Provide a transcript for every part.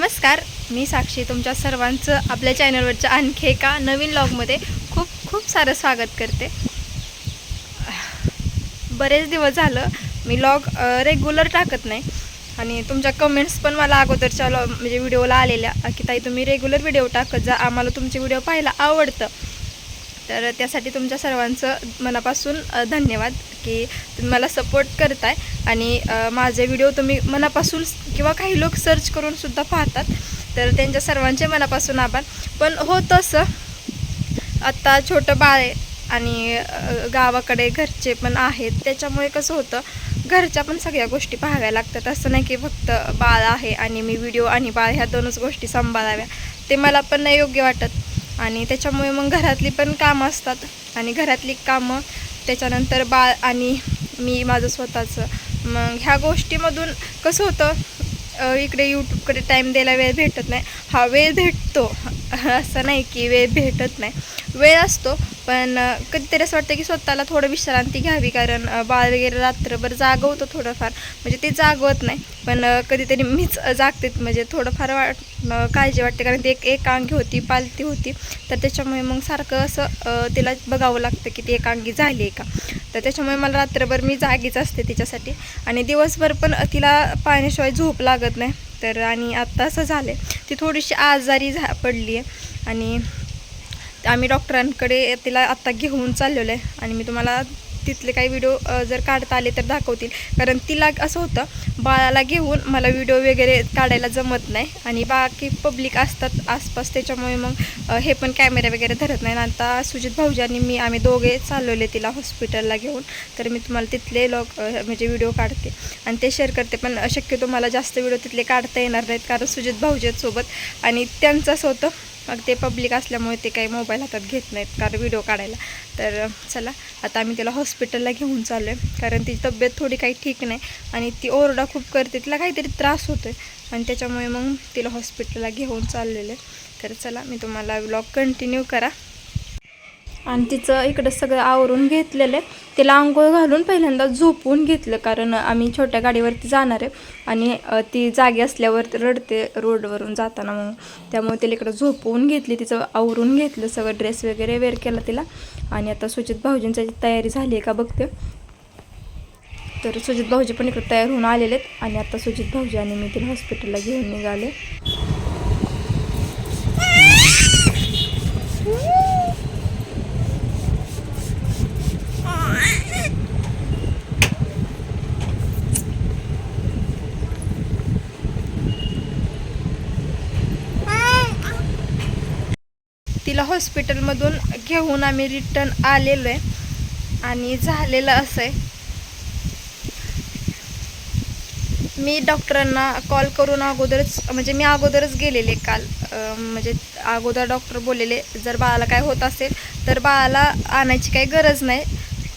नमस्कार मी साक्षी तुमच्या सर्वांचं आपल्या चॅनलवरच्या आणखी एका नवीन लॉगमध्ये खूप खूप सारं स्वागत करते. बरेच दिवस झालं मी लॉग रेग्युलर टाकत नाही. आणि तुमच्या कमेंट्स पण मला अगोदरच्या लॉ म्हणजे व्हिडिओला आलेल्या की ताई तुम्ही रेग्युलर व्हिडिओ टाकत जा आम्हाला तुमचे व्हिडिओ पाहायला आवडतं. तर त्यासाठी तुमच्या सर्वांचं मनापासून धन्यवाद. की तुम्ही मला सपोर्ट करताय. आणि माझे व्हिडिओ तुम्ही मनापासून किंवा काही लोक सर्च करून सुद्धा पाहतात. तर त्यांच्या सर्वांचे मनापासून आभार. पण होतं असं आत्ता छोटं बाळ आहे आणि गावाकडे घरचे पण आहेत. त्याच्यामुळे कसं होतं घरच्या पण सगळ्या गोष्टी पाहाव्या लागतात. असं नाही की फक्त बाळ आहे आणि मी व्हिडिओ आणि बाळ ह्या दोनच गोष्टी सांभाळाव्या. ते मला पण नाही योग्य वाटत. आणि त्याच्यामुळे मग घरातली पण कामं असतात. आणि घरातली कामं त्याच्यानंतर बाळ आणि मी माझं स्वतःचं. मग ह्या गोष्टीमधून कसं होतं इकडे यूट्यूबकडे टाईम द्यायला वेळ भेटत नाही. हा वेळ भेटतो. असं नाही की वेळ भेटत नाही. वेळ असतो पण कधीतरी असं वाटतं की स्वतःला थोडं विश्रांती घ्यावी कारण बाळ वगैरे रात्रभर जागवतो थोडंफार. म्हणजे ते जागवत नाही. पण कधीतरी मीच जागते. म्हणजे थोडंफार वाट काळजी वाटते. कारण ती एक एकांगी होती पालती होती. तर त्याच्यामुळे मग सारखं असं तिला बघावं लागतं की ती एकांगी झाली आहे का? तर त्याच्यामुळे मला रात्रभर मी जागीच असते तिच्यासाठी. आणि दिवसभर पण तिला पाण्याशिवाय झोप लागत नाही. तर आणि आत्ता असं झालं आहे ती थोडीशी आजारी झा पडली आहे. आणि आम्ही डॉक्टरांकडे तिला आत्ता घेऊन चाललेलो आहे. आणि मी तुम्हाला तिथले काही व्हिडिओ जर काढता आले तर दाखवतील. कारण तिला असं होतं बाळाला घेऊन मला व्हिडिओ वगैरे काढायला जमत नाही. आणि बाकी पब्लिक असतात आसपास त्याच्यामुळे मग हे पण कॅमेरा वगैरे धरत नाही. आणि आता सुजित भाऊजांनी मी आम्ही दोघे चालवले तिला हॉस्पिटलला घेऊन. तर मी तुम्हाला तिथले लॉग म्हणजे व्हिडिओ काढते. आणि ते शेअर करते पण शक्यतो मला जास्त व्हिडिओ तिथले काढता येणार नाहीत. कारण सुजित भाऊजीसोबत. आणि त्यांचं असं होतं मग ते पब्लिक असल्यामुळे ते काही मोबाईल हातात घेत नाहीत कारण व्हिडिओ काढायला. तर चला आता आम्ही तिला हॉस्पिटलला घेऊन चाललो आहे कारण तिची तब्येत थोडी काही ठीक नाही आणि ती ओरडा खूप करते तिला काहीतरी त्रास होतो आहे आणि त्याच्यामुळे मग तिला हॉस्पिटलला घेऊन चाललेलं आहे तर चला मी तुम्हाला व्लॉग कंटिन्यू करा. आणि तिचं इकडं सगळं आवरून घेतलेलं आहे. तिला आंघोळ घालून पहिल्यांदा झोपून घेतलं कारण आम्ही छोट्या गाडीवरती जाणार आहे आणि ती जागी असल्यावर रडते रोडवरून जाताना मग त्यामुळे तिला इकडं झोपवून घेतली तिचं आवरून घेतलं सगळं ड्रेस वगैरे वेअर केला तिला. आणि आता सुजित भाऊजींची तयारी झाली आहे का बघते. तर सुजित भाऊजी पण इकडे तयार होऊन आलेले आहेत आणि आता सुजित भाऊजी आणि मी तिला हॉस्पिटलला घेऊन निघाले. तिला हॉस्पिटलमधून घेऊन आम्ही रिटर्न आलेलो आहे आणि झालेलं असं आहे. मी डॉक्टरांना कॉल करून अगोदरच म्हणजे मी अगोदरच गेलेले काल. म्हणजे अगोदर डॉक्टर बोललेले जर बाळाला काय होत असेल तर बाळाला आणायची काही गरज नाही.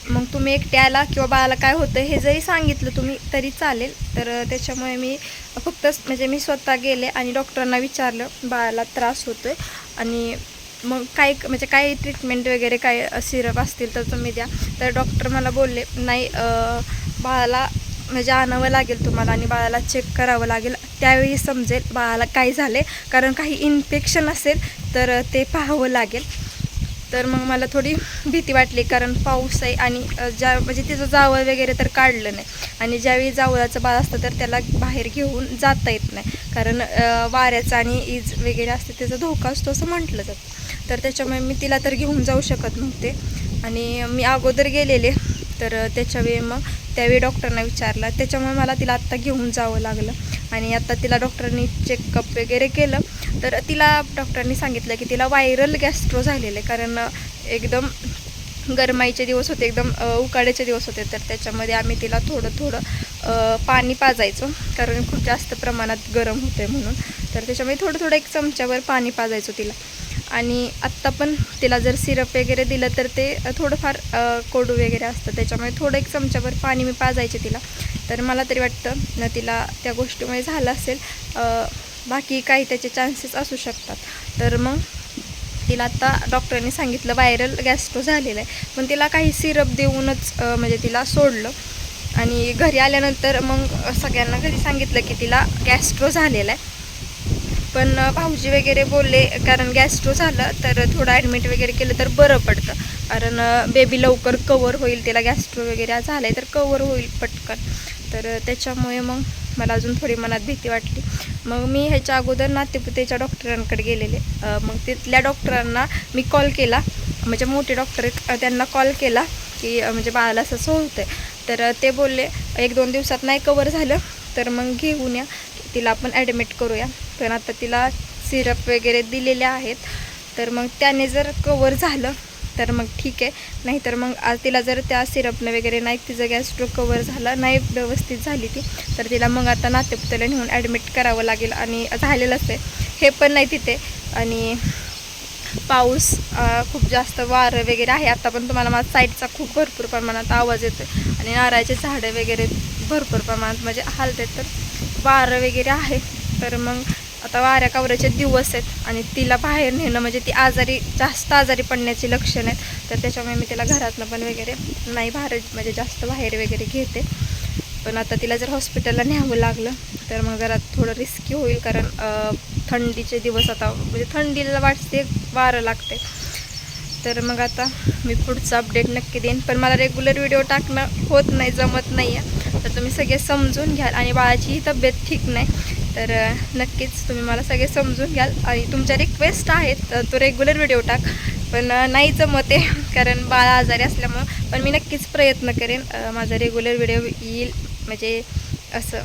मग तुम्ही एकट्याला किंवा बाळाला काय होतं हे जरी सांगितलं तुम्ही तरी चालेल. तर त्याच्यामुळे मी फक्त म्हणजे मी स्वतः गेले आणि डॉक्टरांना विचारलं बाळाला त्रास होतो आहे आणि मग काय म्हणजे काय ट्रीटमेंट वगैरे काय सिरप असतील तर तुम्ही द्या. तर डॉक्टर मला बोलले नाही बाळाला म्हणजे आणावं लागेल तुम्हाला आणि बाळाला चेक करावं लागेल. त्यावेळी समजेल बाळाला काय झाले कारण काही इन्फेक्शन असेल तर ते पाहावं लागेल. तर मग मला थोडी भीती वाटली कारण पाऊस आहे आणि ज्या म्हणजे तिचं जावळ वगैरे तर काढलं नाही. आणि ज्यावेळी जावळाचं बाळ असतं तर त्याला बाहेर घेऊन जाता येत नाही. कारण वाऱ्याचं वाऱ्याचा आणि ईज वगैरे असते त्याचा धोका असतो असं म्हटलं जातं. तर त्याच्यामुळे मी तिला तर घेऊन जाऊ शकत नव्हते. आणि मी अगोदर गेलेले तर त्याच्यावेळी मग त्यावेळी डॉक्टरना विचारलं. त्याच्यामुळे मला तिला आत्ता घेऊन जावं लागलं. आणि आत्ता तिला डॉक्टरांनी चेकअप वगैरे केलं. तर तिला डॉक्टरांनी सांगितलं की तिला व्हायरल गॅस्ट्रो झालेलं. आहे कारण एकदम गरमाईचे दिवस होते एकदम उकाड्याचे दिवस होते. तर त्याच्यामध्ये आम्ही तिला थोडं थोडं पाणी पाजायचो. कारण खूप जास्त प्रमाणात गरम होते म्हणून. तर त्याच्यामुळे थोडं थोडं एक चमच्यावर पाणी पाजायचो तिला. आणि आत्ता पण तिला जर सिरप वगैरे दिलं तर ते थोडंफार कोडू वगैरे असतं. त्याच्यामुळे थोडं एक चमच्यावर पाणी मी पाजायचे तिला. तर मला तरी वाटतं न तिला त्या गोष्टीमुळे झालं असेल बाकी काही त्याचे चान्सेस असू शकतात. तर मग तिला आता डॉक्टरांनी सांगितलं व्हायरल गॅस्ट्रो झालेला आहे. पण तिला काही सिरप देऊनच म्हणजे तिला सोडलं. आणि घरी आल्यानंतर मग सगळ्यांना घरी सांगितलं की तिला गॅस्ट्रो झालेला आहे. पण भाऊजी वगैरे बोलले कारण गॅस्ट्रो झालं तर थोडं ॲडमिट वगैरे केलं तर बरं पडतं. कारण बेबी लवकर कवर होईल तिला गॅस्ट्रो वगैरे झालं आहे तर कवर होईल पटकन. तर त्याच्यामुळे मग मला अजून थोडी मनात भीती वाटली. मग मी ह्याच्या अगोदर नातेपुतेच्या डॉक्टरांकडे गेलेले. मग तिथल्या डॉक्टरांना मी कॉल केला. म्हणजे मोठे डॉक्टर त्यांना कॉल केला की म्हणजे बाळाला असं असं होतं आहे तर ते बोलले एक दोन दिवसात नाही कवर झालं तर मग घेऊन या. तिला आपण ॲडमिट करूया. पण आता तिला सिरप वगैरे दिलेले आहेत. तर मग त्याने जर कवर झालं तर मग ठीक आहे. नाहीतर मग आज तिला जर त्या सिरपनं वगैरे नाही तिचं गॅस्ट्रो कवर झाला नाही व्यवस्थित झाली ती तर तिला मग आता नातेपुतेला नेऊन ॲडमिट करावं लागेल आणि झालेलंच आहे हे पण नाही तिथे. आणि पाऊस खूप जास्त वारं वगैरे आहे. आता पण तुम्हाला माझा साईडचा खूप भरपूर प्रमाणात आवाज येतो आणि नारळाचे झाडं वगैरे भरपूर प्रमाणात म्हणजे हालते तर वारं वगैरे आहे. तर मग आता वाऱ्या कावऱ्याचे दिवस आहेत आणि तिला बाहेर नेणं म्हणजे ती आजारी जास्त आजारी पडण्याची लक्षणं आहेत. तर त्याच्यामुळे मी तिला घरातनं पण वगैरे नाही बाहेर म्हणजे जास्त बाहेर वगैरे घेते. पण आता तिला जर हॉस्पिटलला न्यावं लागलं तर मग जरा थोडं रिस्की होईल कारण थंडीचे दिवस आता म्हणजे थंडीला वाटते वारं लागते. तर मग आता मी पुढचं अपडेट नक्की देईन. पण मला रेग्युलर व्हिडिओ टाकणं होत नाही जमत नाही आहे तर तुम्ही सगळे समजून घ्याल आणि बाळाचीही तब्येत ठीक नाही. तर नक्कीच तुम्ही मला सगळे समजून घ्याल. आणि तुमच्या रिक्वेस्ट आहेत तर तो रेग्युलर व्हिडिओ टाक. पण नाही जमत आहे कारण बाळ आजारी असल्यामुळं. पण मी नक्कीच प्रयत्न करेन माझा रेग्युलर व्हिडिओ येईल. म्हणजे असं.